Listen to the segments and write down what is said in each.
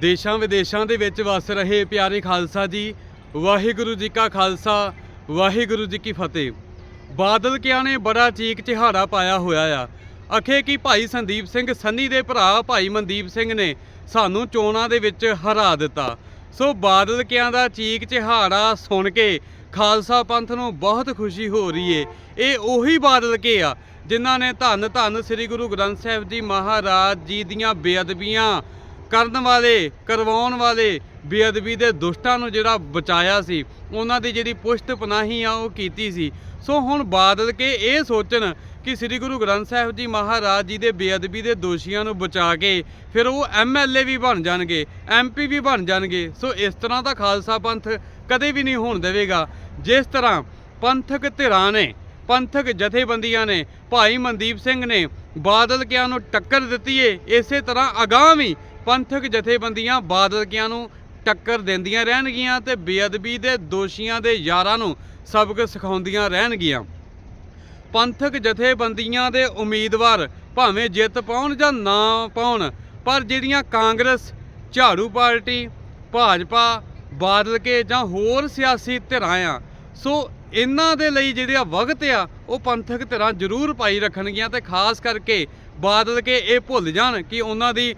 ਦੇਸ਼ਾਂ ਵਿਦੇਸ਼ਾਂ ਦੇ ਵਿੱਚ ਵਸ ਰਹੇ ਪਿਆਰੇ ਖਾਲਸਾ ਜੀ, ਵਾਹਿਗੁਰੂ ਜੀ ਕਾ ਖਾਲਸਾ, ਵਾਹਿਗੁਰੂ ਜੀ ਕੀ ਫਤਿਹ। ਬਾਦਲ ਕਿਆਂ ਨੇ ਬੜਾ ਚੀਕ ਚਿਹਾੜਾ ਪਾਇਆ ਹੋਇਆ ਆ। ਅਖੇ ਕਿ ਭਾਈ ਸੰਦੀਪ ਸਿੰਘ ਸੰਨੀ ਦੇ ਭਰਾ ਭਾਈ ਮਨਦੀਪ ਸਿੰਘ ਨੇ ਸਾਨੂੰ ਚੋਣਾਂ ਦੇ ਵਿੱਚ ਹਰਾ ਦਿੱਤਾ। ਸੋ ਬਾਦਲ ਕਿਆਂ ਦਾ ਚੀਕ ਚਿਹਾੜਾ ਸੁਣ ਕੇ ਖਾਲਸਾ ਪੰਥ ਨੂੰ ਬਹੁਤ ਖੁਸ਼ੀ ਹੋ ਰਹੀ ਏ। ਇਹ ਉਹੀ ਬਾਦਲ ਕੇ ਆ, ਜਿਨ੍ਹਾਂ ਨੇ ਧੰਨ ਧੰਨ ਸ੍ਰੀ ਗੁਰੂ ਗ੍ਰੰਥ ਸਾਹਿਬ ਜੀ ਮਹਾਰਾਜ ਜੀ ਦੀਆਂ ਬੇਅਦਬੀਆਂ ਕਰਨ ਵਾਲੇ, ਕਰਵਾਉਣ ਵਾਲੇ ਬੇਅਦਬੀ ਦੇ ਦੁਸ਼ਟਾਂ ਨੂੰ ਜਿਹੜਾ ਬਚਾਇਆ ਸੀ, ਉਹਨਾਂ ਦੀ ਜਿਹੜੀ ਪੁਸ਼ਤ ਪਨਾਹੀ ਆ ਉਹ ਕੀਤੀ ਸੀ। ਸੋ ਹੁਣ ਬਾਦਲ ਕੇ ਇਹ ਸੋਚਣ ਕਿ ਸ੍ਰੀ ਗੁਰੂ ਗ੍ਰੰਥ ਸਾਹਿਬ ਜੀ ਮਹਾਰਾਜ ਜੀ ਦੇ ਬੇਅਦਬੀ ਦੇ ਦੋਸ਼ੀਆਂ ਨੂੰ ਬਚਾ ਕੇ ਫਿਰ ਉਹ ਐਮਐਲਏ ਵੀ ਬਣ ਜਾਣਗੇ ਐਮਪੀ ਵੀ ਬਣ ਜਾਣਗੇ। ਸੋ ਇਸ ਤਰ੍ਹਾਂ ਦਾ ਖਾਲਸਾ ਪੰਥ ਕਦੇ ਵੀ ਨਹੀਂ ਹੋਣ ਦੇਵੇਗਾ। ਜਿਸ ਤਰ੍ਹਾਂ ਪੰਥਕ ਧਿਰਾਂ ਨੇ, ਪੰਥਕ ਜਥੇਬੰਦੀਆਂ ਨੇ, ਭਾਈ ਮਨਦੀਪ ਸਿੰਘ ਨੇ ਬਾਦਲ ਕਿਆਂ ਨੂੰ ਟੱਕਰ ਦਿੱਤੀ ਏ, ਇਸੇ ਤਰ੍ਹਾਂ ਅਗਾਂਹ ਵੀ ਪੰਥਕ ਜਥੇਬੰਦੀਆਂ ਬਾਦਲਕਿਆਂ ਨੂੰ ਟੱਕਰ ਦਿੰਦੀਆਂ ਰਹਿਣਗੀਆਂ ਤੇ ਬੇਅਦਬੀ ਦੇ ਦੋਸ਼ੀਆਂ ਦੇ ਯਾਰਾਂ ਨੂੰ ਸਬਕ ਸਿਖਾਉਂਦੀਆਂ ਰਹਿਣਗੀਆਂ। ਪੰਥਕ ਜਥੇਬੰਦੀਆਂ ਦੇ ਉਮੀਦਵਾਰ ਭਾਵੇਂ ਜਿੱਤ ਪਾਉਣ ਜਾਂ ਨਾ ਪਾਉਣ, ਪਰ ਜਿਹੜੀਆਂ ਕਾਂਗਰਸ, ਝਾੜੂ ਪਾਰਟੀ, ਭਾਜਪਾ, ਬਾਦਲ ਕੇ ਜਾਂ ਹੋਰ ਸਿਆਸੀ ਧਿਰਾਂ ਆ, ਸੋ ਇਹਨਾਂ ਦੇ ਲਈ ਜਿਹੜਾ ਵਕਤ ਆ, ਉਹ ਪੰਥਕ ਧਿਰਾਂ ਜ਼ਰੂਰ ਪਾਈ ਰੱਖਣਗੀਆਂ ਤੇ ਖਾਸ ਕਰਕੇ ਬਾਦਲ ਕੇ ਇਹ ਭੁੱਲ ਜਾਣ ਕਿ ਉਹਨਾਂ ਦੀ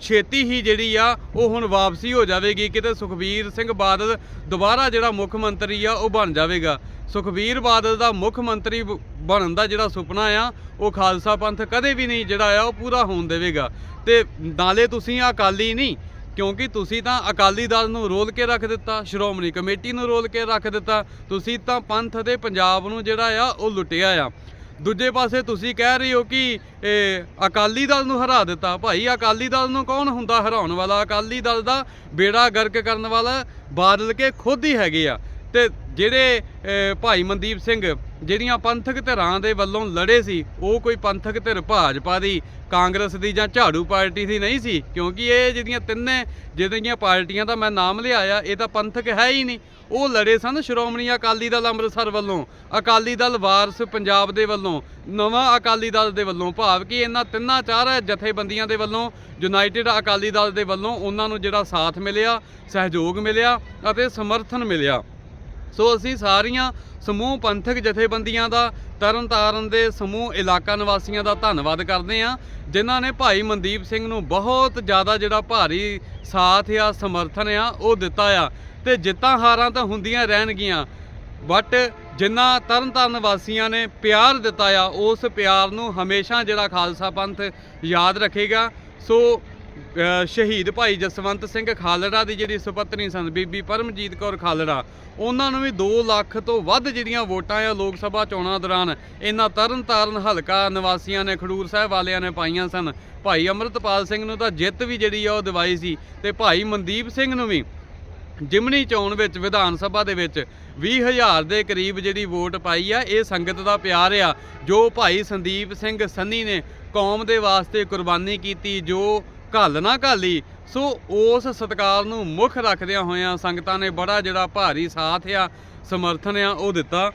ਛੇਤੀ ਹੀ ਜਿਹੜੀ ਆ, ਉਹ ਹੁਣ ਵਾਪਸੀ ਹੋ ਜਾਵੇਗੀ। ਕਿਤੇ ਸੁਖਬੀਰ ਸਿੰਘ ਬਾਦਲ ਦੁਬਾਰਾ ਜਿਹੜਾ ਮੁੱਖ ਮੰਤਰੀ ਆ, ਉਹ ਬਣ ਜਾਵੇਗਾ। ਸੁਖਬੀਰ ਬਾਦਲ ਦਾ ਮੁੱਖ ਮੰਤਰੀ ਬ- ਬਣਨ ਦਾ ਜਿਹੜਾ ਸੁਪਨਾ ਆ, ਉਹ ਖਾਲਸਾ ਪੰਥ ਕਦੇ ਵੀ ਨਹੀਂ ਜਿਹੜਾ ਆ, ਉਹ ਪੂਰਾ ਹੋਣ ਦੇਵੇਗਾ। ਤੇ ਨਾਲੇ ਤੁਸੀਂ ਅਕਾਲੀ ਨਹੀਂ ਕਿਉਂਕਿ ਤੁਸੀਂ ਤਾਂ ਅਕਾਲੀ ਦਲ ਨੂੰ ਰੋਲ ਕੇ ਰੱਖ ਦਿੱਤਾ, ਸ਼੍ਰੋਮਣੀ ਕਮੇਟੀ ਨੂੰ ਰੋਲ ਕੇ ਰੱਖ ਦਿੱਤਾ, ਤੁਸੀਂ ਤਾਂ ਪੰਥ ਅਤੇ ਪੰਜਾਬ ਨੂੰ ਜਿਹੜਾ ਆ, ਉਹ ਲੁੱਟਿਆ ਆ। ਦੂਜੇ ਪਾਸੇ ਤੁਸੀਂ ਕਹਿ ਰਹੇ ਹੋ ਕਿ ਅਕਾਲੀ ਦਲ ਨੂੰ ਹਰਾ ਦਿੱਤਾ। ਭਾਈ, ਅਕਾਲੀ ਦਲ ਨੂੰ ਕੌਣ ਹੁੰਦਾ ਹਰਾਉਣ ਵਾਲਾ? ਅਕਾਲੀ ਦਲ ਦਾ ਬੇੜਾ ਗਰਕ ਕਰਨ ਵਾਲਾ ਬਾਦਲ ਕੇ ਖੁਦ ਹੀ ਹੈਗੇ ਆ। ਤੇ ਜਿਹੜੇ ਭਾਈ ਮਨਦੀਪ ਸਿੰਘ ਜਿਹੜੀਆਂ ਪੰਥਕ ਧਿਰਾਂ ਦੇ ਵੱਲੋਂ ਲੜੇ ਸੀ, ਉਹ ਕੋਈ ਪੰਥਕ ਧਿਰ ਭਾਜਪਾ ਦੀ, ਕਾਂਗਰਸ ਦੀ ਜਾਂ ਝਾੜੂ ਪਾਰਟੀ ਦੀ ਨਹੀਂ ਸੀ, ਕਿਉਂਕਿ ਇਹ ਜਿਹੜੀਆਂ ਤਿੰਨੇ, ਜਿਹੜੀਆਂ ਪਾਰਟੀਆਂ ਦਾ ਮੈਂ ਨਾਮ ਲਿਆਇਆ, ਇਹ ਤਾਂ ਪੰਥਕ ਹੈ ਹੀ ਨਹੀਂ। ਉਹ ਲੜੇ ਸਨ ਸ਼੍ਰੋਮਣੀ ਅਕਾਲੀ ਦਲ ਅੰਮ੍ਰਿਤਸਰ ਵੱਲੋਂ, ਅਕਾਲੀ ਦਲ ਵਾਰਸ ਪੰਜਾਬ ਦੇ ਵੱਲੋਂ, ਨਵਾਂ ਅਕਾਲੀ ਦਲ ਦੇ ਵੱਲੋਂ, ਭਾਵ ਕਿ ਇਹਨਾਂ ਤਿੰਨਾਂ ਚਾਰ ਜਥੇਬੰਦੀਆਂ ਦੇ ਵੱਲੋਂ, ਯੂਨਾਈਟਿਡ ਅਕਾਲੀ ਦਲ ਦੇ ਵੱਲੋਂ ਉਹਨਾਂ ਨੂੰ ਜਿਹੜਾ ਸਾਥ ਮਿਲਿਆ, ਸਹਿਯੋਗ ਮਿਲਿਆ ਅਤੇ ਸਮਰਥਨ ਮਿਲਿਆ। ਸੋ ਅਸੀਂ ਸਾਰੀਆਂ ਸਮੂਹ ਪੰਥਕ ਜਥੇਬੰਦੀਆਂ ਦਾ ਤਰਨਤਾਰਨ ਦੇ ਸਮੂਹ ਇਲਾਕਾ ਨਿਵਾਸੀਆਂ ਦਾ ਧੰਨਵਾਦ ਕਰਦੇ ਹਾਂ, ਜਿਨ੍ਹਾਂ ਨੇ ਭਾਈ ਮਨਦੀਪ ਸਿੰਘ ਨੂੰ ਬਹੁਤ ਜ਼ਿਆਦਾ ਜਿਹੜਾ ਭਾਰੀ ਸਾਥ ਆ, ਸਮਰਥਨ ਆ, ਉਹ ਦਿੱਤਾ ਆ। ਤੇ ਜਿੱਤਾਂ ਹਾਰਾਂ ਤਾਂ ਹੁੰਦੀਆਂ ਰਹਿਣਗੀਆਂ ਬਟ ਜਿਨ੍ਹਾਂ ਤਰਨਤਾਰਨ ਵਾਸੀਆਂ ਨੇ ਪਿਆਰ ਦਿੱਤਾ ਆ, ਉਸ ਪਿਆਰ ਨੂੰ ਹਮੇਸ਼ਾ ਜਿਹੜਾ ਖਾਲਸਾ ਪੰਥ ਯਾਦ ਰੱਖੇਗਾ। ਸੋ ਸ਼ਹੀਦ ਭਾਈ ਜਸਵੰਤ ਸਿੰਘ ਖਾਲੜਾ ਦੀ ਜਿਹੜੀ ਸੁਪਤਨੀ ਸਨ, ਬੀਬੀ ਪਰਮਜੀਤ ਕੌਰ ਖਾਲੜਾ, ਉਹਨਾਂ ਨੂੰ ਵੀ 2 ਲੱਖ ਤੋਂ ਵੱਧ ਜਿਹੜੀਆਂ ਵੋਟਾਂ ਆ ਲੋਕ ਸਭਾ ਚੋਣਾਂ ਦੌਰਾਨ, ਇਹਨਾਂ ਤਰਨਤਾਰਨ ਹਲਕਾ ਨਿਵਾਸੀਆਂ ਨੇ, ਖਡੂਰ ਸਾਹਿਬ ਵਾਲਿਆਂ ਨੇ ਪਾਈਆਂ ਸਨ। ਭਾਈ ਅਮਰਤਪਾਲ ਸਿੰਘ ਨੂੰ ਤਾਂ ਜਿੱਤ ਵੀ ਜਿਹੜੀ ਆ ਉਹ ਦਿਵਾਈ ਸੀ ਤੇ ਭਾਈ ਮਨਦੀਪ ਸਿੰਘ ਨੂੰ ਵੀ ਜਿਮਨੀ ਚੋਣ ਵਿੱਚ, ਵਿਧਾਨ ਸਭਾ ਦੇ ਵਿੱਚ 20000 ਦੇ ਕਰੀਬ ਜਿਹੜੀ ਵੋਟ ਪਾਈ ਆ, ਇਹ ਸੰਗਤ ਦਾ ਪਿਆਰ ਆ, ਜੋ ਭਾਈ ਸੰਦੀਪ ਸਿੰਘ ਸੰਨੀ ਨੇ ਕੌਮ ਦੇ ਵਾਸਤੇ ਕੁਰਬਾਨੀ ਕੀਤੀ, ਜੋ ਘੱਲ ਨਾ ਘਾਲੀ। ਸੋ ਉਸ ਸਤਕਾਰ ਨੂੰ ਮੁੱਖ ਰੱਖਦਿਆਂ ਹੋਇਆਂ ਸੰਗਤਾਂ ਨੇ ਬੜਾ ਜਿਹੜਾ ਭਾਰੀ ਸਾਥ ਆ, ਸਮਰਥਨ ਆ ਉਹ ਦਿੱਤਾ।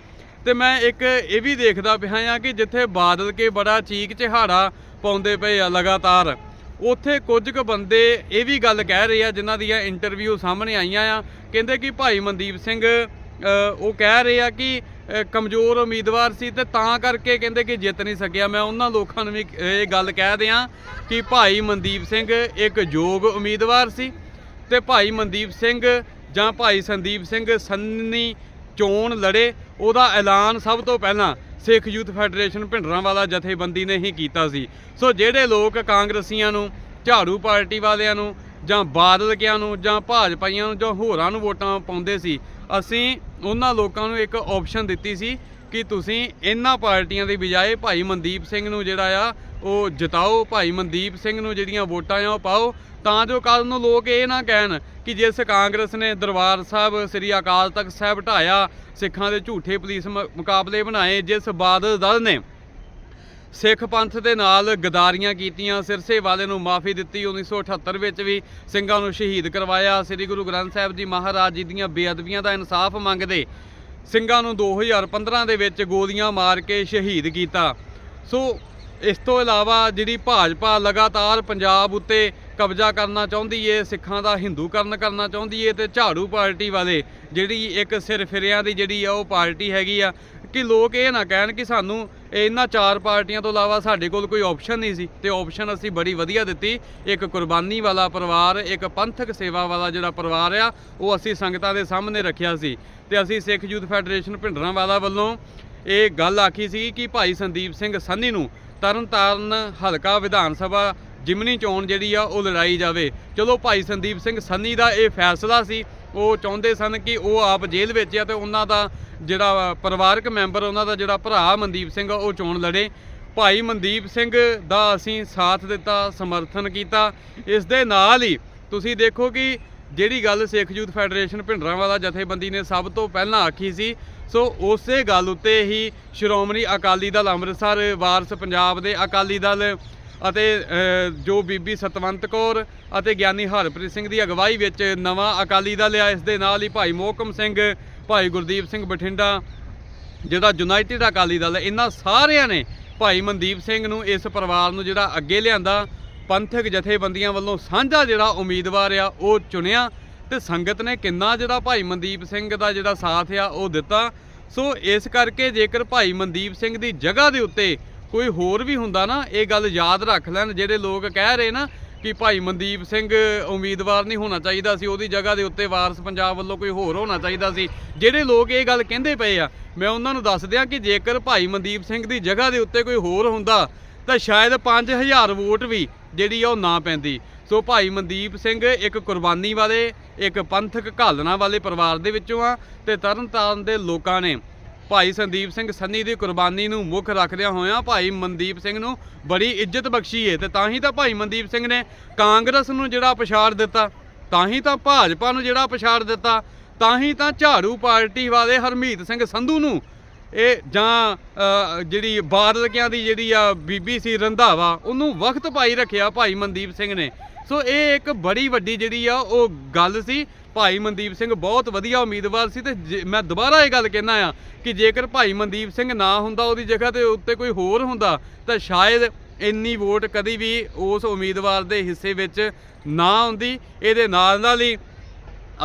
ਤੇ ਮੈਂ ਇੱਕ ਇਹ ਵੀ ਦੇਖਦਾ ਪਿਆ ਆ ਕਿ ਜਿੱਥੇ ਬਾਦਲ ਕੇ ਬੜਾ ਚੀਕ ਚਿਹਾੜਾ ਪਾਉਂਦੇ ਪਏ ਆ ਲਗਾਤਾਰ, ਉੱਥੇ ਕੁਝ ਕੁ ਬੰਦੇ ਇਹ ਵੀ ਗੱਲ ਕਹਿ ਰਹੇ ਆ, ਜਿਨ੍ਹਾਂ ਦੀਆਂ ਇੰਟਰਵਿਊ ਸਾਹਮਣੇ ਆਈਆਂ ਆ। ਕਹਿੰਦੇ ਕਿ ਭਾਈ ਮਨਦੀਪ ਸਿੰਘ ਉਹ ਕਹਿ ਰਹੇ ਆ ਕਿ ਕਮਜ਼ੋਰ ਉਮੀਦਵਾਰ ਸੀ ਤੇ ਤਾਂ ਕਰਕੇ ਕਹਿੰਦੇ ਕਿ ਜਿੱਤ ਨਹੀਂ ਸਕਿਆ। ਮੈਂ ਉਹਨਾਂ ਲੋਕਾਂ ਨੂੰ ਵੀ ਇਹ ਗੱਲ ਕਹਿ ਦਿਆਂ ਕਿ ਭਾਈ ਮਨਦੀਪ ਸਿੰਘ ਇੱਕ ਯੋਗ ਉਮੀਦਵਾਰ ਸੀ ਤੇ ਭਾਈ ਮਨਦੀਪ ਸਿੰਘ ਜਾਂ ਭਾਈ ਸੰਦੀਪ ਸਿੰਘ ਸੰਨੀ ਚੋਣ ਲੜੇ, ਉਹਦਾ ਐਲਾਨ ਸਭ ਤੋਂ ਪਹਿਲਾਂ ਸਿੱਖ ਯੂਥ ਫੈਡਰੇਸ਼ਨ ਭਿੰਡਰਾਂਵਾਲਾ ਜਥੇਬੰਦੀ ਨੇ ਹੀ ਕੀਤਾ ਸੀ। ਸੋ ਜਿਹੜੇ ਲੋਕ ਕਾਂਗਰਸੀਆਂ ਨੂੰ, ਝਾੜੂ ਪਾਰਟੀ ਵਾਲਿਆਂ ਨੂੰ ਜਾਂ ਬਾਦਲਕਿਆਂ ਨੂੰ ਜਾਂ ਭਾਜਪਾਈਆਂ ਨੂੰ ਜਾਂ ਹੋਰਾਂ ਨੂੰ ਵੋਟਾਂ ਪਾਉਂਦੇ ਸੀ, ਅਸੀਂ ਉਹਨਾਂ ਲੋਕਾਂ ਨੂੰ ਇੱਕ ਆਪਸ਼ਨ ਦਿੱਤੀ ਸੀ ਕਿ ਤੁਸੀਂ ਇਹਨਾਂ ਪਾਰਟੀਆਂ ਦੀ ਬਜਾਏ ਭਾਈ ਮਨਦੀਪ ਸਿੰਘ ਨੂੰ ਜਿਹੜਾ ਆ, ਉਹ ਜਿਤਾਓ, ਭਾਈ ਮਨਦੀਪ ਸਿੰਘ ਨੂੰ ਜਿਹੜੀਆਂ ਵੋਟਾਂ ਆ ਉਹ ਪਾਓ, ਤਾਂ ਜੋ ਕੱਲ ਨੂੰ ਲੋਕ ਇਹ ਨਾ ਕਹਿਣ ਕਿ ਜਿਸ ਕਾਂਗਰਸ ਨੇ ਦਰਬਾਰ ਸਾਹਿਬ, ਸ੍ਰੀ ਅਕਾਲ ਤਖਤ ਸਾਹਿਬ ਢਾਇਆ, ਸਿੱਖਾਂ ਦੇ ਝੂਠੇ ਪੁਲਿਸ ਮ- ਮੁਕਾਬਲੇ ਬਣਾਏ ਜਿਸ ਬਾਦਲ ਦਲ ਨੇ। ਸਿੱਖ ਪੰਥ ਦੇ ਨਾਲ ਗਦਾਰੀਆਂ ਕੀਤੀਆਂ, ਸਿਰਸੇ ਵਾਲੇ ਨੂੰ ਮਾਫੀ ਦਿੱਤੀ 1978 ਵਿੱਚ ਵੀ ਸਿੰਘਾਂ ਨੂੰ ਸ਼ਹੀਦ ਕਰਵਾਇਆ। ਸ੍ਰੀ ਗੁਰੂ ਗ੍ਰੰਥ ਸਾਹਿਬ ਜੀ ਮਹਾਰਾਜ ਜੀ ਦੀਆਂ ਬੇਅਦਬੀਆਂ ਦਾ ਇਨਸਾਫ ਮੰਗਦੇ, ਸਿੰਘਾਂ ਨੂੰ 2015 ਦੇ ਵਿੱਚ ਗੋਲੀਆਂ ਮਾਰ ਕੇ ਸ਼ਹੀਦ ਕੀਤਾ। ਸੋ ਇਸ ਤੋਂ ਇਲਾਵਾ ਜਿਹੜੀ ਭਾਜਪਾ ਲਗਾਤਾਰ ਪੰਜਾਬ ਉੱਤੇ ਕਬਜ਼ਾ ਕਰਨਾ ਚਾਹੁੰਦੀ ਏ, ਸਿੱਖਾਂ ਦਾ ਹਿੰਦੂਕਰਨ ਕਰਨਾ ਚਾਹੁੰਦੀ ਏ ਤੇ ਝਾੜੂ ਪਾਰਟੀ ਵਾਲੇ ਜਿਹੜੀ ਇੱਕ ਸਿਰ ਫਿਰਿਆਂ ਦੀ ਜਿਹੜੀ ਆ ਉਹ ਪਾਰਟੀ ਹੈਗੀ ਆ, ਕਿ ਲੋਕ ਇਹ ਨਾ ਕਹਿਣ ਕਿ ਸਾਨੂੰ ਇਹਨਾਂ ਚਾਰ ਪਾਰਟੀਆਂ ਤੋਂ ਇਲਾਵਾ ਸਾਡੇ ਕੋਲ ਕੋਈ ਆਪਸ਼ਨ ਨਹੀਂ ਸੀ ਤੇ ਆਪਸ਼ਨ ਅਸੀਂ ਬੜੀ ਵਧੀਆ ਦਿੱਤੀ। ਇੱਕ ਕੁਰਬਾਨੀ ਵਾਲਾ ਪਰਿਵਾਰ, ਇੱਕ ਪੰਥਕ ਸੇਵਾ ਵਾਲਾ ਜਿਹੜਾ ਪਰਿਵਾਰ ਆ, ਉਹ ਅਸੀਂ ਸੰਗਤਾਂ ਦੇ ਸਾਹਮਣੇ ਰੱਖਿਆ ਸੀ ਤੇ ਅਸੀਂ ਸਿੱਖ ਯੂਥ ਫੈਡਰੇਸ਼ਨ ਭਿੰਡਰਾਂਵਾਲਾ ਵੱਲੋਂ ਇਹ ਗੱਲ ਆਖੀ ਸੀ ਕਿ ਭਾਈ ਸੰਦੀਪ ਸਿੰਘ ਸੰਨੀ ਨੂੰ ਤਰਨਤਾਰਨ ਹਲਕਾ ਵਿਧਾਨ ਸਭਾ ਜਿਮਨੀ ਚੋਣ ਜਿਹੜੀ ਆ ਉਹ ਲੜਾਈ ਜਾਵੇ। ਚਲੋ ਭਾਈ ਸੰਦੀਪ ਸਿੰਘ ਸੰਨੀ ਦਾ ਇਹ ਫੈਸਲਾ ਸੀ। ਉਹ ਚਾਹੁੰਦੇ ਸਨ ਕਿ ਉਹ ਆਪ ਜੇਲ੍ਹ ਵਿੱਚ ਆ ਤੇ ਉਹਨਾਂ ਦਾ ਜਿਹੜਾ ਪਰਿਵਾਰਕ ਮੈਂਬਰ, ਉਹਨਾਂ ਦਾ ਜਿਹੜਾ ਭਰਾ ਮਨਦੀਪ ਸਿੰਘ ਉਹ ਚੋਣ ਲੜੇ। ਭਾਈ ਮਨਦੀਪ ਸਿੰਘ ਦਾ ਅਸੀਂ ਸਾਥ ਦਿੱਤਾ, ਸਮਰਥਨ ਕੀਤਾ। ਇਸ ਦੇ ਨਾਲ ਹੀ ਤੁਸੀਂ ਦੇਖੋ ਕਿ ਜਿਹੜੀ ਗੱਲ ਸਿੱਖ ਯੂਥ ਫੈਡਰੇਸ਼ਨ ਭਿੰਡਰਾਂਵਾਲਾ ਜਥੇਬੰਦੀ ਨੇ ਸਭ ਤੋਂ ਪਹਿਲਾਂ ਆਖੀ ਸੀ, ਸੋ ਉਸੇ ਗੱਲ ਉੱਤੇ ਹੀ ਸ਼੍ਰੋਮਣੀ ਅਕਾਲੀ ਦਲ ਅੰਮ੍ਰਿਤਸਰ, ਵਾਰਸ ਪੰਜਾਬ ਦੇ ਅਕਾਲੀ ਦਲ ਅਤੇ ਜੋ ਬੀਬੀ ਸਤਵੰਤ ਕੌਰ ਅਤੇ ਗਿਆਨੀ ਹਰਪ੍ਰੀਤ ਸਿੰਘ ਦੀ ਅਗਵਾਈ ਵਿੱਚ ਨਵਾਂ ਅਕਾਲੀ ਦਲ ਆ, ਇਸ ਦੇ ਨਾਲ ਹੀ ਭਾਈ ਮੋਹਕਮ ਸਿੰਘ, ਭਾਈ ਗੁਰਦੀਪ ਸਿੰਘ ਬਠਿੰਡਾ, ਜਿਹੜਾ ਯੂਨਾਈਟਿਡ ਅਕਾਲੀ ਦਲ ਇਹਨਾਂ ਸਾਰਿਆਂ ਨੇ ਭਾਈ ਮਨਦੀਪ ਸਿੰਘ ਨੂੰ ਇਸ ਪਰਿਵਾਰ ਨੂੰ ਜਿਹੜਾ ਅੱਗੇ ਲਿਆਂਦਾ, ਪੰਥਕ ਜਥੇਬੰਦੀਆਂ ਵੱਲੋਂ ਸਾਂਝਾ ਜਿਹੜਾ ਉਮੀਦਵਾਰ ਆ, ਉਹ ਚੁਣਿਆ ਤੇ ਸੰਗਤ ਨੇ ਕਿੰਨਾ ਜਿਹੜਾ ਭਾਈ ਮਨਦੀਪ ਸਿੰਘ ਦਾ ਜਿਹੜਾ ਸਾਥ ਆ, ਉਹ ਦਿੱਤਾ। ਸੋ ਇਸ ਕਰਕੇ ਜੇਕਰ ਭਾਈ ਮਨਦੀਪ ਸਿੰਘ ਦੀ ਜਗ੍ਹਾ ਦੇ ਉੱਤੇ ਕੋਈ ਹੋਰ ਵੀ ਹੁੰਦਾ ਨਾ, ਇਹ ਗੱਲ ਯਾਦ ਰੱਖ ਲੈਣ। ਜਿਹੜੇ ਲੋਕ ਕਹਿ ਰਹੇ ਨਾ ਕਿ ਭਾਈ ਮਨਦੀਪ ਸਿੰਘ ਉਮੀਦਵਾਰ ਨਹੀਂ ਹੋਣਾ ਚਾਹੀਦਾ ਸੀ, ਉਹਦੀ ਜਗ੍ਹਾ ਦੇ ਉੱਤੇ ਵਾਰਸ ਪੰਜਾਬ ਵੱਲੋਂ ਕੋਈ ਹੋਰ ਹੋਣਾ ਚਾਹੀਦਾ ਸੀ। ਜਿਹੜੇ ਲੋਕ ਇਹ ਗੱਲ ਕਹਿੰਦੇ ਪਏ ਆ, ਮੈਂ ਉਹਨਾਂ ਨੂੰ ਦੱਸ ਦਿਆਂ ਕਿ ਜੇਕਰ ਭਾਈ ਮਨਦੀਪ ਸਿੰਘ ਦੀ ਜਗ੍ਹਾ ਦੇ ਉੱਤੇ ਕੋਈ ਹੋਰ ਹੁੰਦਾ, ਤਾਂ ਸ਼ਾਇਦ 5000 ਵੋਟ ਵੀ ਜਿਹੜੀ ਆ ਉਹ ਨਾ ਪੈਂਦੀ। ਸੋ ਭਾਈ ਮਨਦੀਪ ਸਿੰਘ ਇੱਕ ਕੁਰਬਾਨੀ ਵਾਲੇ, ਇੱਕ ਪੰਥਕ ਘਾਲਣਾ ਵਾਲੇ ਪਰਿਵਾਰ ਦੇ ਵਿੱਚੋਂ ਆ ਤੇ ਤਰਨਤਾਰਨ ਦੇ ਲੋਕਾਂ ਨੇ ਭਾਈ ਸੰਦੀਪ ਸਿੰਘ ਸੰਨੀ ਦੀ ਕੁਰਬਾਨੀ ਨੂੰ ਮੁੱਖ ਰੱਖਦਿਆਂ ਹੋਇਆਂ ਭਾਈ ਮਨਦੀਪ ਸਿੰਘ ਨੂੰ ਬੜੀ ਇੱਜ਼ਤ ਬਖਸ਼ੀ ਹੈ ਤੇ ਤਾਂ ਹੀ ਤਾਂ ਭਾਈ ਮਨਦੀਪ ਸਿੰਘ ਨੇ ਕਾਂਗਰਸ ਨੂੰ ਜਿਹੜਾ ਪਛਾੜ ਦਿੱਤਾ, ਤਾਂ ਹੀ ਤਾਂ ਭਾਜਪਾ ਨੂੰ ਜਿਹੜਾ ਪਛਾੜ ਦਿੱਤਾ, ਤਾਂ ਹੀ ਤਾਂ ਝਾੜੂ ਪਾਰਟੀ ਵਾਲੇ ਹਰਮੀਤ ਸਿੰਘ ਸੰਧੂ ਨੂੰ ਇਹ ਜਾਂ ਜਿਹੜੀ ਬਾਦਲਕਿਆਂ ਦੀ ਜਿਹੜੀ ਆ ਬੀਬੀ ਸੀ ਰੰਧਾਵਾ, ਉਹਨੂੰ ਵਕਤ ਪਾਈ ਰੱਖਿਆ ਭਾਈ ਮਨਦੀਪ ਸਿੰਘ ਨੇ। ਸੋ ਇਹ ਇੱਕ ਬੜੀ ਵੱਡੀ ਜਿਹੜੀ ਆ ਉਹ ਗੱਲ ਸੀ। ਭਾਈ ਮਨਦੀਪ ਸਿੰਘ ਬਹੁਤ ਵਧੀਆ ਉਮੀਦਵਾਰ ਸੀ ਤੇ ਜੇ- ਮੈਂ ਦੁਬਾਰਾ ਇਹ ਗੱਲ ਕਹਿਣਾ ਆ ਕਿ ਜੇਕਰ ਭਾਈ ਮਨਦੀਪ ਸਿੰਘ ਨਾ ਹੁੰਦਾ ਉਹਦੀ ਜਗ੍ਹਾ ਤੇ ਉੱਤੇ ਕੋਈ ਹੋਰ ਹੁੰਦਾ, ਤਾਂ ਸ਼ਾਇਦ ਇੰਨੀ ਵੋਟ ਕਦੀ ਵੀ ਉਸ ਉਮੀਦਵਾਰ ਦੇ ਹਿੱਸੇ ਵਿੱਚ ਨਾ ਆਉਂਦੀ। ਇਹਦੇ ਨਾਲ ਨਾਲ ਹੀ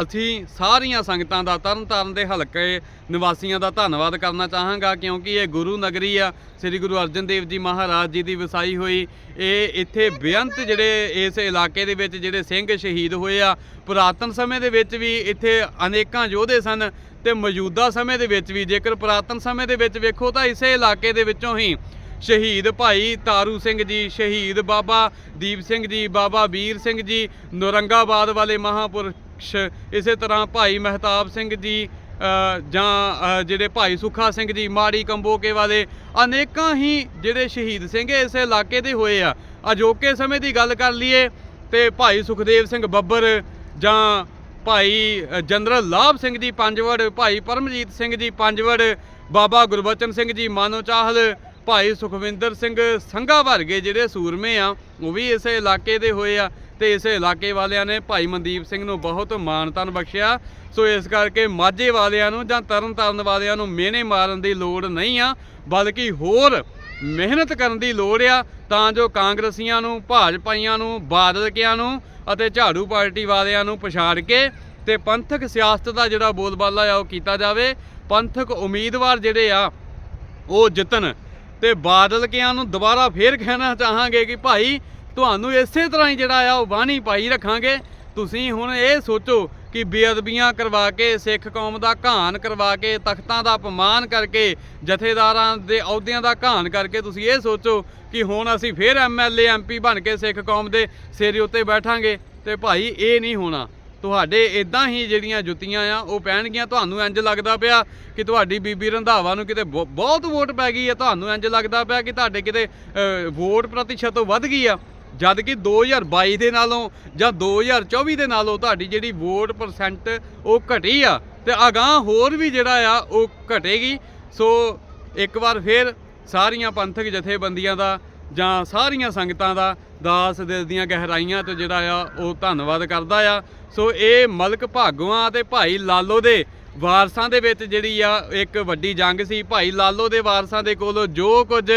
ਅਸੀਂ ਸਾਰੀਆਂ ਸੰਗਤਾਂ ਦਾ ਤਰਨਤਾਰਨ ਦੇ ਹਲਕੇ ਨਿਵਾਸੀਆਂ ਦਾ ਧੰਨਵਾਦ ਕਰਨਾ ਚਾਹਾਂਗਾ, ਕਿਉਂਕਿ ਇਹ ਗੁਰੂ ਨਗਰੀ ਆ, ਸ੍ਰੀ ਗੁਰੂ ਅਰਜਨ ਦੇਵ ਜੀ ਮਹਾਰਾਜ ਜੀ ਦੀ ਵਸਾਈ ਹੋਈ। ਇਹ ਇੱਥੇ ਬੇਅੰਤ ਜਿਹੜੇ ਇਸ ਇਲਾਕੇ ਦੇ ਵਿੱਚ ਜਿਹੜੇ ਸਿੰਘ ਸ਼ਹੀਦ ਹੋਏ ਆ, ਪੁਰਾਤਨ ਸਮੇਂ ਦੇ ਵਿੱਚ ਵੀ ਇੱਥੇ ਅਨੇਕਾਂ ਯੋਧੇ ਸਨ ਤੇ ਮੌਜੂਦਾ ਸਮੇਂ ਦੇ ਵਿੱਚ ਵੀ, ਜੇਕਰ ਪੁਰਾਤਨ ਸਮੇਂ ਦੇ ਵਿੱਚ ਵੇਖੋ ਤਾਂ ਇਸੇ ਇਲਾਕੇ ਦੇ ਵਿੱਚੋਂ ਹੀ ਸ਼ਹੀਦ ਭਾਈ ਤਾਰੂ ਸਿੰਘ ਜੀ, ਸ਼ਹੀਦ ਬਾਬਾ ਦੀਪ ਸਿੰਘ ਜੀ, ਬਾਬਾ ਵੀਰ ਸਿੰਘ ਜੀ, ਨੌਰੰਗਾਬਾਦ ਵਾਲੇ ਮਹਾਪੁਰਸ਼ ਇਸੇ ਤਰ੍ਹਾਂ ਭਾਈ ਮਹਿਤਾਬ ਸਿੰਘ ਜੀ ਜਾਂ ਜਿਹੜੇ ਭਾਈ ਸੁੱਖਾ ਸਿੰਘ ਜੀ, ਮਾੜੀ ਕੰਬੋਕੇ ਵਾਲੇ ਅਨੇਕਾਂ ਹੀ ਜਿਹੜੇ ਸ਼ਹੀਦ ਸਿੰਘ ਇਸ ਇਲਾਕੇ ਦੇ ਹੋਏ ਆ। ਅਜੋਕੇ ਸਮੇਂ ਦੀ ਗੱਲ ਕਰ ਲਈਏ ਤੇ ਭਾਈ ਸੁਖਦੇਵ ਸਿੰਘ ਬੱਬਰ ਜਾਂ ਭਾਈ ਜਨਰਲ ਲਾਭ ਸਿੰਘ ਜੀ ਪੰਜਵੜ, ਭਾਈ ਪਰਮਜੀਤ ਸਿੰਘ ਜੀ ਪੰਜਵੜ, ਬਾਬਾ ਗੁਰਬਚਨ ਸਿੰਘ ਜੀ ਮਾਨੋ ਚਾਹਲ, ਭਾਈ ਸੁਖਵਿੰਦਰ ਸਿੰਘ ਸੰਘਾ ਵਰਗੇ ਜਿਹੜੇ ਸੂਰਮੇ ਆ, ਉਹ ਵੀ ਇਸੇ ਇਲਾਕੇ ਦੇ ਹੋਏ ਆ। ਤੇ ਇਸ ਇਲਾਕੇ ਵਾਲਿਆਂ ਨੇ ਭਾਈ ਮਨਦੀਪ ਸਿੰਘ ਨੂੰ ਬਹੁਤ ਮਾਨਤਾਨ ਬਖਸ਼ਿਆ। ਸੋ ਇਸ ਕਰਕੇ ਮਾਝੇ ਵਾਲਿਆਂ ਨੂੰ ਜਾਂ ਤਰਨਤਾਰਨ ਵਾਲਿਆਂ ਨੂੰ ਮਿਹਨੇ ਮਾਰਨ ਦੀ ਲੋੜ ਨਹੀਂ ਆ, ਬਲਕਿ ਹੋਰ ਮਿਹਨਤ ਕਰਨ ਦੀ ਲੋੜ ਆ, ਤਾਂ ਜੋ ਕਾਂਗਰਸੀਆਂ ਨੂੰ, ਭਾਜਪਾਈਆਂ ਨੂੰ, ਬਾਦਲਕਿਆਂ ਨੂੰ ਅਤੇ ਝਾੜੂ ਪਾਰਟੀ ਵਾਲਿਆਂ ਨੂੰ ਪਛਾੜ ਕੇ ਤੇ ਪੰਥਕ ਸਿਆਸਤ ਦਾ ਜਿਹੜਾ ਬੋਲਬਾਲਾ ਆ ਉਹ ਕੀਤਾ ਜਾਵੇ। ਪੰਥਕ ਉਮੀਦਵਾਰ ਜਿਹੜੇ ਆ, ਉਹ ਜਿੱਤਣ ਤੇ ਬਾਦਲਕਿਆਂ ਨੂੰ ਦੁਬਾਰਾ ਫੇਰ ਕਹਿਣਾ ਚਾਹਾਂਗੇ ਕਿ ਭਾਈ ਤੁਹਾਨੂੰ ਇਸੇ ਤਰ੍ਹਾਂ ਹੀ ਜਿਹੜਾ ਆ ਉਹ ਬਾਣੀ ਪਾਈ ਰੱਖਾਂਗੇ। ਤੁਸੀਂ ਹੁਣ ਇਹ ਸੋਚੋ ਕਿ ਬੇਅਦਬੀਆਂ ਕਰਵਾ ਕੇ, ਸਿੱਖ ਕੌਮ ਦਾ ਘਾਣ ਕਰਵਾ ਕੇ, ਤਖਤਾਂ ਦਾ ਅਪਮਾਨ ਕਰਕੇ, ਜਥੇਦਾਰਾਂ ਦੇ ਅਹੁਦਿਆਂ ਦਾ ਘਾਣ ਕਰਕੇ ਤੁਸੀਂ ਇਹ ਸੋਚੋ ਕਿ ਹੁਣ ਅਸੀਂ ਫੇਰ ਐਮਐਲਏ ਐਮਪੀ ਬਣ ਕੇ ਸਿੱਖ ਕੌਮ ਦੇ ਸਿਰ ਉੱਤੇ ਬੈਠਾਂਗੇ। ਤੇ ਭਾਈ ਇਹ ਨਹੀਂ ਹੋਣਾ। ਤੁਹਾਡੇ ਇਦਾਂ ਹੀ ਜਿਹੜੀਆਂ ਜੁੱਤੀਆਂ ਆ, ਉਹ ਪੈਣਗੀਆਂ ਤੁਹਾਨੂੰ ਇੰਜ ਲੱਗਦਾ ਪਿਆ ਕਿ ਤੁਹਾਡੀ ਬੀਬੀ ਰੰਧਾਵਾ ਨੂੰ ਕਿਤੇ ਬਹੁ- ਬਹੁਤ ਵੋਟ ਪੈ ਗਈ ਆ। ਤੁਹਾਨੂੰ ਇੰਜ ਲੱਗਦਾ ਪਿਆ ਕਿ ਤੁਹਾਡੇ ਕਿਤੇ ਵੋਟ ਪ੍ਰਤੀਸ਼ਤ ਵੱਧ ਗਈ ਆ। ਜਦ ਕਿ 2022 ਦੇ ਨਾਲੋਂ ਜਾਂ 2024 ਦੇ ਨਾਲੋਂ ਤੁਹਾਡੀ ਜਿਹੜੀ ਵੋਟ ਪਰਸੈਂਟ ਉਹ ਘਟੀ ਆ ਤੇ ਅਗਾਹ ਹੋਰ ਵੀ ਜਿਹੜਾ ਆ ਉਹ ਘਟੇਗੀ। ਸੋ ਇੱਕ ਵਾਰ ਫੇਰ ਸਾਰੀਆਂ ਪੰਥਕ ਜਥੇਬੰਦੀਆਂ ਦਾ ਜਾਂ ਸਾਰੀਆਂ ਸੰਗਤਾਂ ਦਾ ਦਾਸ ਦਿਲ ਦੀਆਂ ਗਹਿਰਾਈਆਂ ਤੋਂ ਜਿਹੜਾ ਆ ਉਹ ਧੰਨਵਾਦ ਕਰਦਾ ਆ। ਸੋ ਇਹ ਮਲਕ ਭਾਗੋਆਂ ਤੇ ਭਾਈ ਲਾਲੋ ਦੇ ਵਾਰਸਾਂ ਦੇ ਵਿੱਚ ਜਿਹੜੀ ਆ ਇੱਕ ਵੱਡੀ ਜੰਗ ਸੀ। ਭਾਈ ਲਾਲੋ ਦੇ ਵਾਰਸਾਂ ਦੇ ਕੋਲੋਂ ਜੋ ਕੁਝ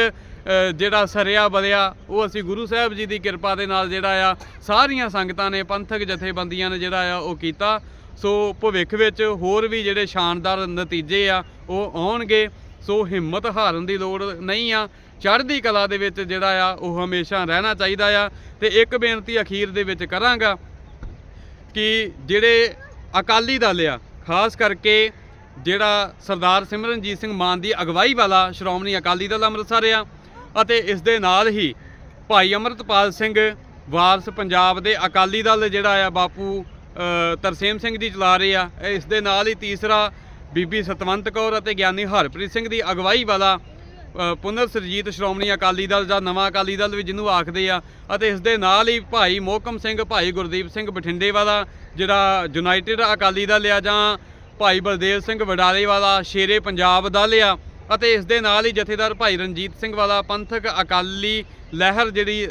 ਜਿਹੜਾ ਸਰਿਆ ਬਲਿਆ ਉਹ ਅਸੀਂ ਗੁਰੂ ਸਾਹਿਬ ਜੀ ਦੀ ਕਿਰਪਾ ਦੇ ਨਾਲ ਜਿਹੜਾ ਆ, ਸਾਰੀਆਂ ਸੰਗਤਾਂ ਨੇ, ਪੰਥਕ ਜਥੇਬੰਦੀਆਂ ਨੇ ਜਿਹੜਾ ਆ, ਉਹ ਕੀਤਾ। ਸੋ ਭਵਿੱਖ ਵਿੱਚ ਹੋਰ ਵੀ ਜਿਹੜੇ ਸ਼ਾਨਦਾਰ ਨਤੀਜੇ ਆ, ਉਹ ਆਉਣਗੇ। ਸੋ ਹਿੰਮਤ ਹਾਰਨ ਦੀ ਲੋੜ ਨਹੀਂ ਆ। ਚੜ੍ਹਦੀ ਕਲਾ ਦੇ ਵਿੱਚ ਜਿਹੜਾ ਆ, ਉਹ ਹਮੇਸ਼ਾ ਰਹਿਣਾ ਚਾਹੀਦਾ ਆ। ਤੇ ਇੱਕ ਬੇਨਤੀ ਅਖੀਰ ਦੇ ਵਿੱਚ ਕਰਾਂਗਾ ਕਿ ਜਿਹੜੇ ਅਕਾਲੀ ਦਲ ਆ, ਖਾਸ ਕਰਕੇ ਜਿਹੜਾ ਸਰਦਾਰ ਸਿਮਰਨਜੀਤ ਸਿੰਘ ਮਾਨ ਦੀ ਅਗਵਾਈ ਵਾਲਾ ਸ਼੍ਰੋਮਣੀ ਅਕਾਲੀ ਦਲ ਅੰਮ੍ਰਿਤਸਰ ਆ ਅਤੇ ਇਸ ਦੇ ਨਾਲ ਹੀ ਭਾਈ ਅਮਰਤਪਾਲ ਸਿੰਘ ਵਾਰਸ ਪੰਜਾਬ ਦੇ ਅਕਾਲੀ ਦਲ ਜਿਹੜਾ ਆ ਬਾਪੂ ਤਰਸੇਮ ਸਿੰਘ ਜੀ ਚਲਾ ਰਹੇ ਆ। ਇਸ ਦੇ ਨਾਲ ਹੀ ਤੀਸਰਾ ਬੀਬੀ ਸਤਵੰਤ ਕੌਰ ਅਤੇ ਗਿਆਨੀ ਹਰਪ੍ਰੀਤ ਸਿੰਘ ਦੀ ਅਗਵਾਈ ਵਾਲਾ ਪੁਨਰ ਸਰਜੀਤ ਸ਼੍ਰੋਮਣੀ ਅਕਾਲੀ ਦਲ ਜਾਂ ਨਵਾਂ ਅਕਾਲੀ ਦਲ ਵੀ ਜਿਹਨੂੰ ਆਖਦੇ ਆ। ਅਤੇ ਇਸ ਦੇ ਨਾਲ ਹੀ ਭਾਈ ਮੋਹਕਮ ਸਿੰਘ, ਭਾਈ ਗੁਰਦੀਪ ਸਿੰਘ ਬਠਿੰਡੇ ਵਾਲਾ ਜਿਹੜਾ ਯੂਨਾਈਟਿਡ ਅਕਾਲੀ ਦਲ ਆ ਜਾਂ ਭਾਈ ਬਲਦੇਵ ਸਿੰਘ ਵਡਾਲੇ ਵਾਲਾ, ਸ਼ੇਰੇ ਪੰਜਾਬ ਦਲ ਆ। ਅਤੇ ਇਸ ਦੇ ਨਾਲ ਹੀ ਜਥੇਦਾਰ ਭਾਈ ਰਣਜੀਤ ਸਿੰਘ ਵਾਲਾ ਪੰਥਕ ਅਕਾਲੀ ਲਹਿਰ ਜਿਹੜੀ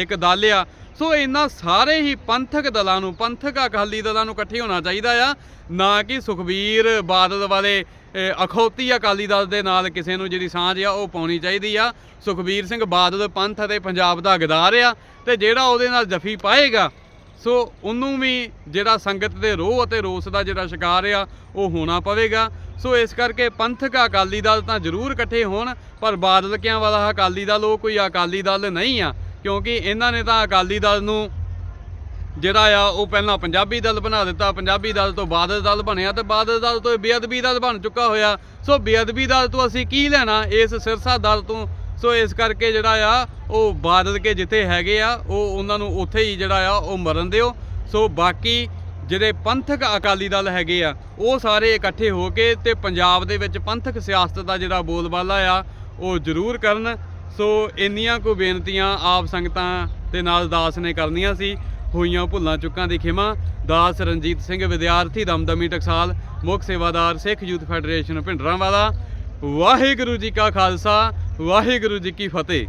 ਇੱਕ ਦਲ ਆ। ਸੋ ਇਹਨਾਂ ਸਾਰੇ ਹੀ ਪੰਥਕ ਦਲਾਂ ਨੂੰ, ਪੰਥਕ ਅਕਾਲੀ ਦਲਾਂ ਨੂੰ ਇਕੱਠੇ ਹੋਣਾ ਚਾਹੀਦਾ ਆ। ਨਾ ਕਿ ਸੁਖਬੀਰ ਬਾਦਲ ਵਾਲੇ ਅਖੌਤੀ ਅਕਾਲੀ ਦਲ ਦੇ ਨਾਲ ਕਿਸੇ ਨੂੰ ਜਿਹੜੀ ਸਾਂਝ ਆ, ਉਹ ਪਾਉਣੀ ਚਾਹੀਦੀ ਆ। ਸੁਖਬੀਰ ਸਿੰਘ ਬਾਦਲ ਪੰਥ ਅਤੇ ਪੰਜਾਬ ਦਾ ਗਦਾਰ ਆ ਤੇ ਜਿਹੜਾ ਉਹਦੇ ਨਾਲ ਜਫੀ ਪਾਏਗਾ, ਸੋ ਉਹਨੂੰ ਵੀ ਜਿਹੜਾ ਸੰਗਤ ਦੇ ਰੋਹ ਅਤੇ ਰੋਸ ਦਾ ਜਿਹੜਾ ਸ਼ਿਕਾਰ ਆ, ਉਹ ਹੋਣਾ ਪਵੇਗਾ। ਸੋ ਇਸ ਕਰਕੇ ਪੰਥਕ ਅਕਾਲੀ ਦਲ ਤਾਂ ਜ਼ਰੂਰ ਇਕੱਠੇ ਹੋਣ, ਪਰ ਬਾਦਲਕਿਆਂ ਵਾਲਾ ਅਕਾਲੀ ਦਲ ਉਹ ਕੋਈ ਅਕਾਲੀ ਦਲ ਨਹੀਂ ਆ, ਕਿਉਂਕਿ ਇਹਨਾਂ ਨੇ ਤਾਂ ਅਕਾਲੀ ਦਲ ਨੂੰ ਜਿਹੜਾ ਆ, ਉਹ ਪਹਿਲਾਂ ਪੰਜਾਬੀ ਦਲ ਬਣਾ ਦਿੱਤਾ, ਪੰਜਾਬੀ ਦਲ ਤੋਂ ਬਾਦਲ ਦਲ ਬਣਿਆ ਤੇ ਬਾਦਲ ਦਲ ਤੋਂ ਬੇਅਦਬੀ ਦਲ ਬਣ ਚੁੱਕਾ ਹੋਇਆ। ਸੋ ਬੇਅਦਬੀ ਦਲ ਤੋਂ ਅਸੀਂ ਕੀ ਲੈਣਾ ਇਸ ਸਿਰਸਾ ਦਲ ਤੋਂ? ਸੋ ਇਸ ਕਰਕੇ ਜਿਹੜਾ ਆ, ਉਹ ਬਾਦਲ ਕੇ ਜਿੱਥੇ ਹੈਗੇ ਆ, ਉਹ ਉਹਨਾਂ ਨੂੰ ਉੱਥੇ ਹੀ ਜਿਹੜਾ ਆ, ਉਹ ਮਰਨ ਦਿਓ। ਸੋ ਬਾਕੀ ਜਿਹੜੇ ਪੰਥਕ ਅਕਾਲੀ ਦਲ ਹੈਗੇ ਆ, ਉਹ ਸਾਰੇ ਇਕੱਠੇ ਹੋ ਕੇ ਤੇ ਪੰਜਾਬ ਦੇ ਵਿੱਚ ਪੰਥਕ ਸਿਆਸਤ ਦਾ ਜਿਹੜਾ ਬੋਲਬਾਲਾ ਆ, ਉਹ ਜ਼ਰੂਰ ਕਰਨ। ਸੋ ਇੰਨੀਆਂ ਕੋ ਬੇਨਤੀਆਂ ਆਪ ਸੰਗਤਾਂ ਦੇ ਨਾਲ ਦਾਸ ਨੇ ਕਰਨੀਆਂ ਸੀ। ਹੋਈਆਂ ਭੁੱਲਾਂ ਚੁੱਕਾਂ ਦੀ ਖਿਮਾ। ਦਾਸ ਰਣਜੀਤ ਸਿੰਘ, ਵਿਦਿਆਰਥੀ ਦਮਦਮੀ ਟਕਸਾਲ, ਮੁੱਖ ਸੇਵਾਦਾਰ ਸਿੱਖ ਯੂਥ ਫੈਡਰੇਸ਼ਨ, ਭਿੰਡਰਾਂਵਾਲਾ। ਵਾਹਿਗੁਰੂ ਜੀ ਕਾ ਖਾਲਸਾ, ਵਾਹਿਗੁਰੂ ਜੀ ਕੀ ਫਤਿਹ।